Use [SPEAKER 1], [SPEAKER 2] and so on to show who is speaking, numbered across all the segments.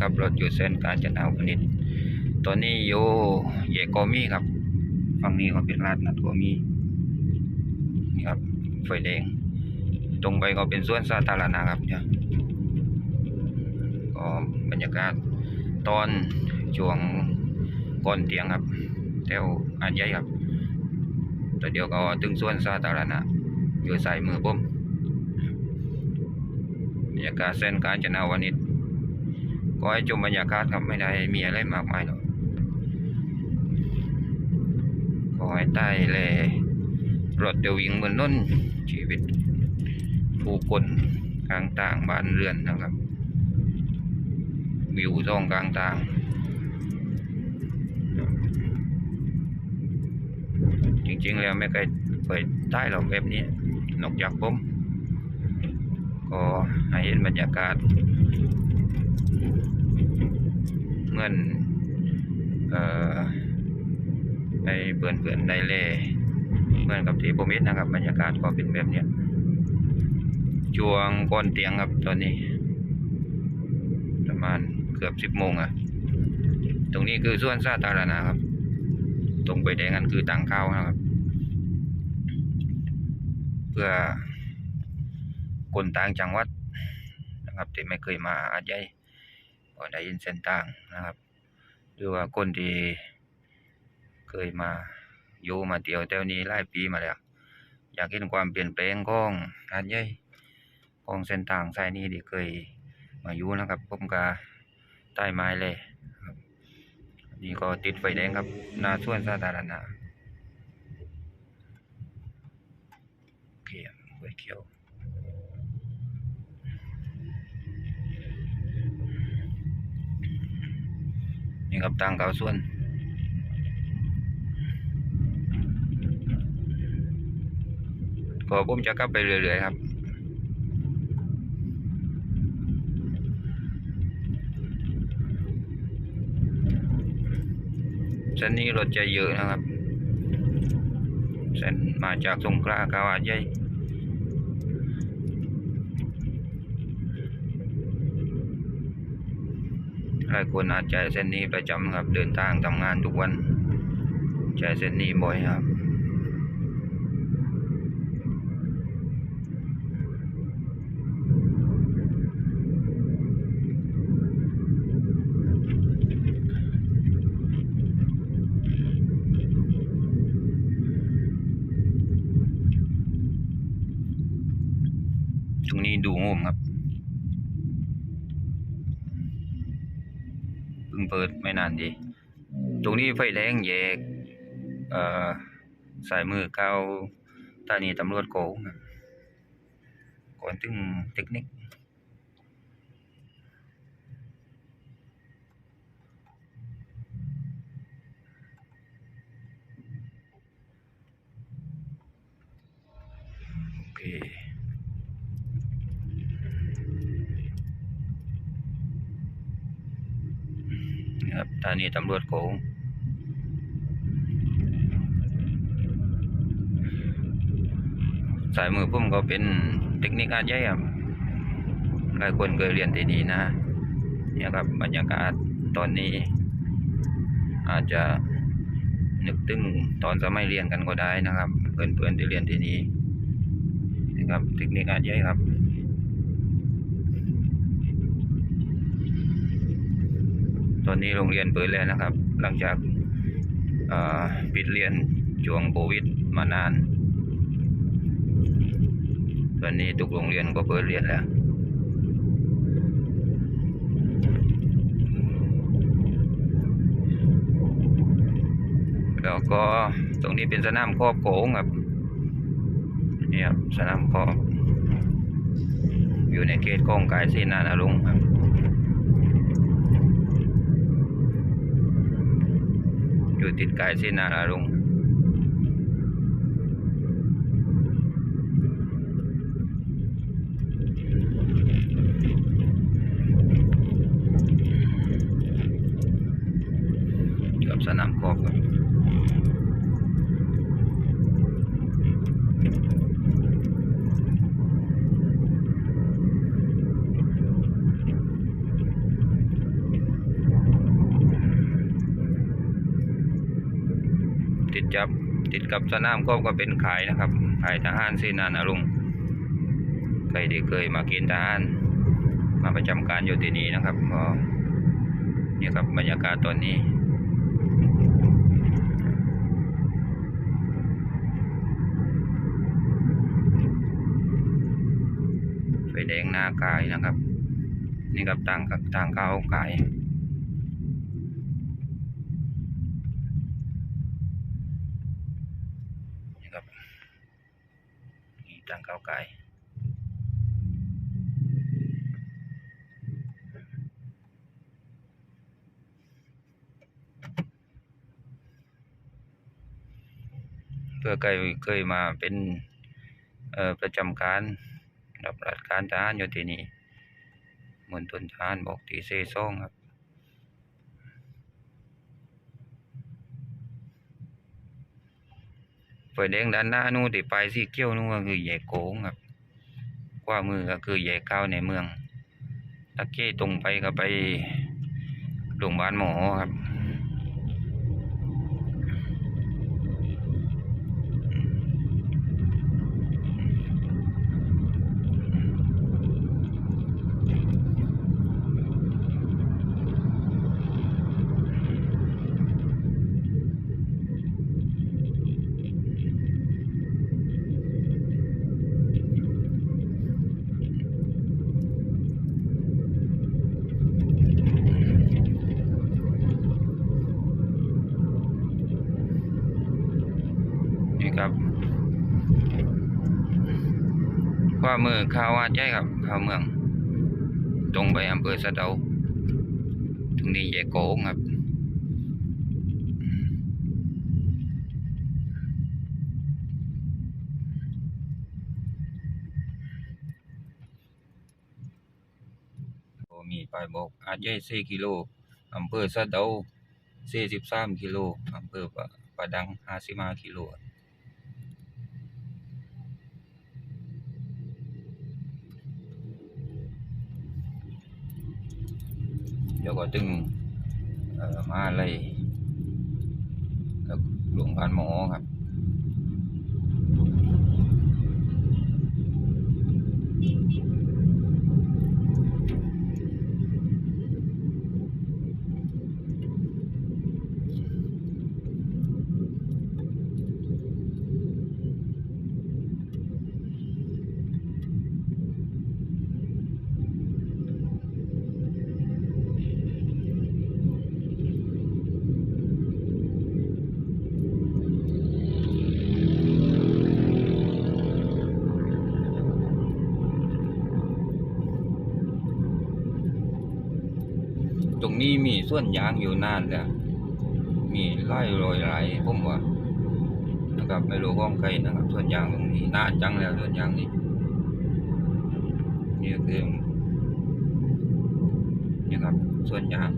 [SPEAKER 1] ขับรถอยู่เส้นกาญจนาวนิชตอนนี้อยู่เยโกมีครับฝั่งนี้ก็เป็นลาดนัดโกมีนี่ครับไฟแดง ตรงไปก็เป็นสวนสาธารณะครับเนี่ยก็บรรยากาศตอนช่วงก่อนเตียงครับแถวอันใหญ่ครับแต่เดี๋ยวก็ถึงสวนสาธารณะอยู่สายมือผมบรรยากาศเส้นกาญจนาวนิช ก็ให้ชมบรรยากาศครับไม่ได้มีอะไรมากมายหรอกก็ให้ใต้เลยรถเดียววิ่งเหมือนน้นชีวิต ผู้คนกลางต่างบ้านเรือนนะครับ วิวท้องกลางต่างจริงๆแล้วไม่เคยเคยใต้หรอกแบบนี้ นอกจากผมก็ให้เห็นบรรยากาศ เหมือนเอ่อในเปื่อนเปื่อนในเล่เหมือนกับที่ผมเห็นนะครับ บรรยากาศก็เป็นแบบเนี้ยช่วงก่อนเตียงครับตอนนี้ ประมาณเกือบสิบโมงอะตรงนี้คือส่วนสาธารณะครับ ตรงไปแดงกันคือต่างเข้านะครับ เพื่อคนต่างจังหวัด นะครับ ที่ไม่เคยมาอาจจะก็ได้ยินเส้นต่างนะครับ หรือว่าคนที่เคยมาอยู่มาเที่ยวแถวนี้หลายปีมาแล้ว อยากเห็นความเปลี่ยนแปลงของอาจใหญ่ของเส้นทางสายนี้ที่เคยมาอยู่นะครับผมก็ใต้ไม้เลยนี่ก็ติดไฟแดงครับหน้าส่วนสาธารณะโอเคไฟเขียว นี่ครับทางเขาส่วนก็ผมจะกลับไปเรื่อยๆครับเส้นนี้รถจะเยอะนะครับเส้นมาจากสงขลากาวาใหญ่ หลายคนอาจใช้เส้นนี้ประจำครับ เดินทางทำงานทุกวัน ใช้เส้นนี้บ่อยครับตรงนี้ดูงมครับ เปิดไม่นานดี ตรงนี้ไฟแดงแยกเอ่อสายมือเข้าสถานีตำรวจโกงก่อนถึงเทคนิคโอเค นี่ครับสถานีตำรวจโขงสายมือผมก็เป็นเทคนิคอาร์ตใหญ่ครับหลายคนเคยเรียนที่นี่นะ เนี่ยครับบรรยากาศตอนนี้ อาจจะนึกถึงตอนสมัยเรียนกันก็ได้นะครับ เพื่อนๆที่เรียนที่นี่นะครับเทคนิคอาร์ตใหญ่ครับ ต อนนี้โรงเรียนเปิดแล้วนะครับ หลังจากปิดเรียนช่วงโควิดมานานตอนนี้ทุกโรงเรียนก็เปิดเรียนแล้วแล้วก็ตรงนี้เป็นสนามครอบโขงครับนี่ครับสนามครอบอยู่ในเขตของกายศรีนานารงครับ อยู่ติดกายศรีนานารงกับสนามกอล์ฟครับติด กับสนามกอล์ฟก็เป็นขายนะครับขายทหารเสนานารงใครที่เคยมากินทหาร มาประจำการอยู่ที่นี่นะครับก็เนี่ยครับบรรยากาศตอนนี้ไฟแดงหน้ากายนะครับ นี่กับทางกับทางเข้ากาย นี่ครับนี่ทางเข้ากาย เพื่อใครเคยมาเป็นประจำการรับราชการทหารอยู่ที่นี่มณฑลทหารบอกตีเซซ่องครับไฟแดงด้านหน้านู่นที่ไปสีเขียวนู่นก็คือแยกโกงครับขวามือก็คือแยกเข้าในเมืองตะเก้ตรงไปก็ไปโรงพยาบาลหมอครับ นี่ครับขวา มือข้าววาดใหญ่ครับข้าวเมือง ตรงไปอำเภอสะเดาตรงนี้แยกโกงครับมีป้ายบอกอาจใหญ่4กิโลอำเภอสะเดา43กิโลอำเภอปะปะดัง55กิโล เดี๋ยวก็จึงเอ่อมาเลยหลวงพานหมอครับ นี้มีส่วนยางอยู่นานแล้วมีไล่รอยไหลผมว่านะครับไม่รู้ของใครนะครับ ส่วนยางตรงนี้นานจังแล้วส่วนยางนี้นี่คือนี่ครับ ส่วนยาง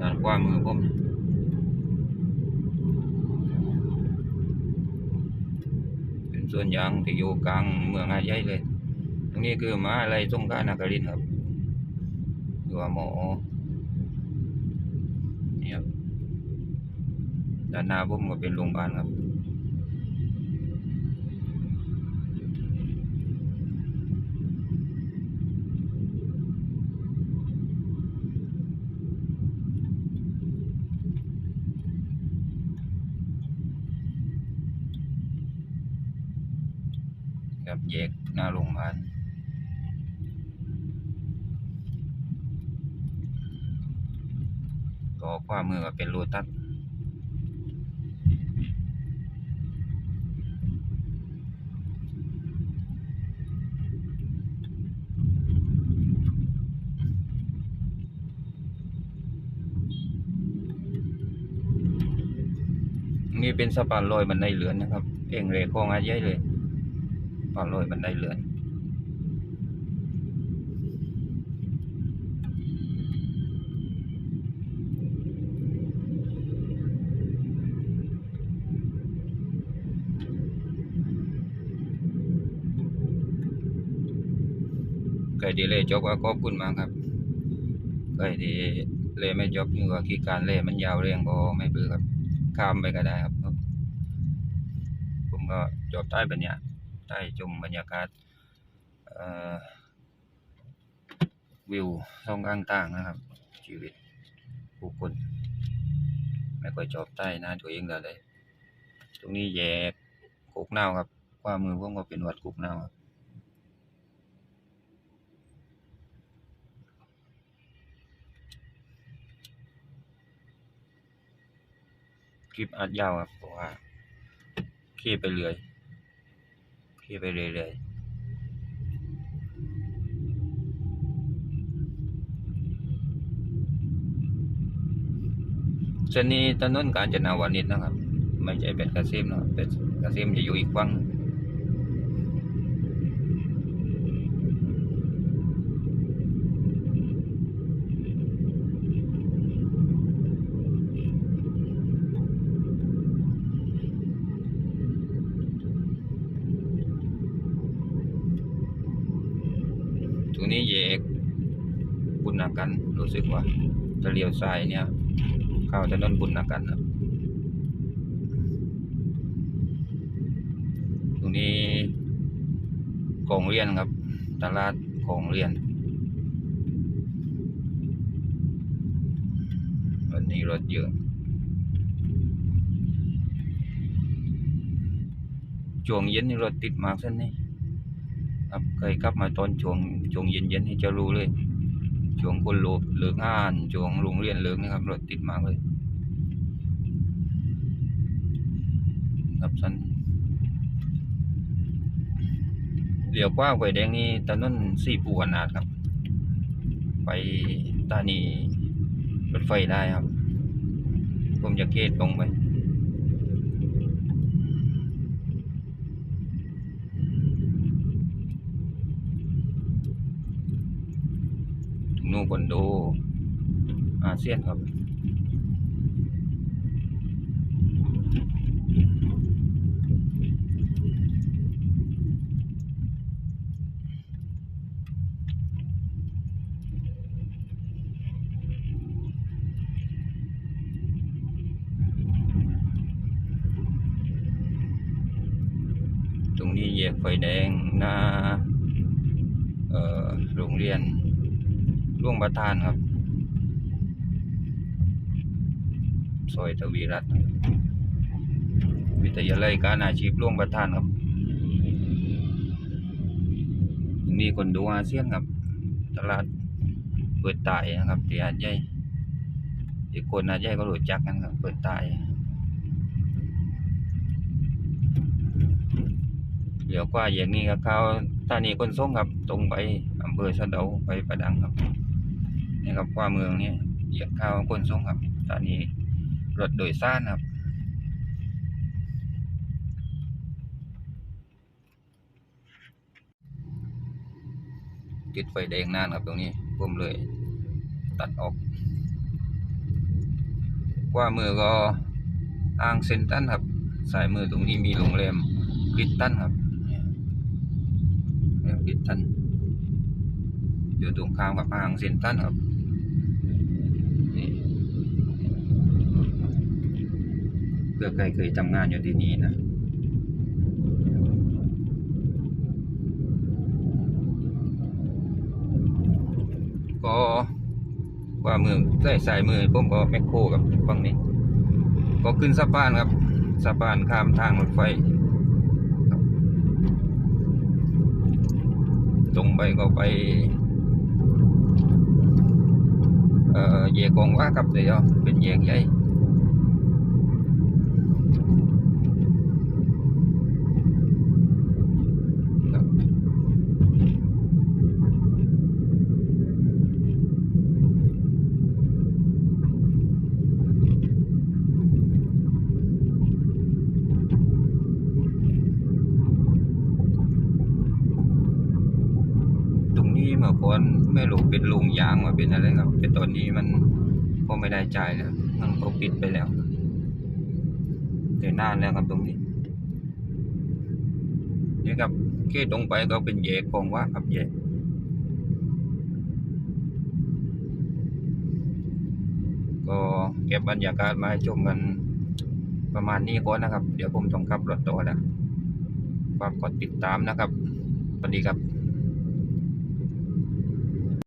[SPEAKER 1] ด้านขวามือผมเป็นส่วนยางที่อยู่กลางเมืองอาใหญ่เลย ตรงนี้คือมาอะไรสงขลานครินครับอยู่ว่าหมอ นี่ครับ ด้านหน้าผมก็เป็นโรงพยาบาลครับครับแยกหน้าโรงพยาบาลก็ขวามือก็เป็นโลตัส นี่เป็นสะพานลอยบันไดเลือนนะครับ เองเรโคงอาใหญ่เลยสะพานลอยบันไดเลือนใครที่เล่จบก็ขอบคุณมากครับใครที่เล่ไม่จบนี่ก็ขี้การเล่มันยาวเรียงก็ไม่เบื่อครับ ข้ามไปก็ได้ครับ ผมก็จบใต้บรรยากาศใต้ชมบรรยากาศวิวสองข้างต่างๆนะครับ ชีวิตผู้คนไม่ค่อยชอบใต้นะตัวเองเลย ตรงนี้แยกกุกเน่าครับขวามือผมก็เป็นวัดกุกเน่าครับ คลิปอัดยาวครับเพราะว่าคลี่ไปเรื่อยคลี่ไปเรื่อยๆเส้นนี้ถนนกาญจนาวานิชนะครับ ไม่ใช่เป็ดกระซิมนะครับเป็ดกระซิมจะอยู่อีกฝั่งตรงนี้แยกบุญนากันรู้ สึกว่าจะเลี้ยวซ้ายเนี่ย เข้าถนนบุญนากันครับตรงนี้ของเรียนครับ ตลาดของเรียน วันนี้รถเยอะช่วงเย็นนี่รถติดมากเส้นนี้ครับเคยขับมาตอนช่วงช่วงเย็นเย็นนี่จะรู้เลย ช่วงคนโลกเลิกงานช่วงโรงเรียนเลิกนะครับรถติดมากเลยครับสันเลี้ยวขวาไฟแดงนี่ถนนสี่ปูขนาดครับ ไปตานีรถไฟได้ครับ ผมจะเกตตรงไป นู่นคอนโดอาเซียนครับตรงนี้แยกไฟแดงหน้าโรงเรียน ร่วงประทานครับซอยทวีรัตน์วิทยาลัยการอาชีพร่วงประทานครับตรงนี้คนดูอาเซียนครับ ตลาดเปิดตายนะครับที่อาดใหญ่อีกคนอาดใหญ่ก็รู้จักกันครับ เปิดตายเดี๋ยวกว่าอย่างนี้ก็เขาสถานีขนส่งครับ ตรงไปอำเภอสะเดาไปประดังครับ นี่ครับกว่าเมืองนี่เหยียบข้าขนส่งครับสถานีรถโดยสารครับติดไฟแดงนานครับตรงนี้ผมเลยตัดออกกว่ามือก็อ่างเซนตันครับ สายมือตรงนี้มีโรงแรมกริตตันครับเนี่ยโรงแรมกริตตันอยู่ตรงข้ามกับอ่างเซนตันครับนี่เพื่อใครเคยทำงานอยู่ที่นี่นะก็ว่ามือใส่สายมือผมก็แมคโครกับฝั่งนี้ ก็ขึ้นสะพานครับสะพานข้ามทางรถไฟตรงไปก็ไป เอ่อแยกกองว่าครับเดี๋ยวเป็นแยกใหญ่ครับ ตรงนี้เมื่อก่อนไม่รู้เป็นโรงยางมาเป็นอะไรครับ แต่ตอนนี้มันก็ ไม่ได้จ่ายแล้วมันก็ปิดไปแล้วแต่นานแล้วครับตรงนี้นี่ครับเกตตรงไปก็เป็นแยกกองว่าครับแยกก็เก็บบรรยากาศมาให้ชมกันประมาณนี้ก่อนนะครับ เดี๋ยวผมต้องขับรถต่อแล้วฝากกดติดตามนะครับสวัสดีครับ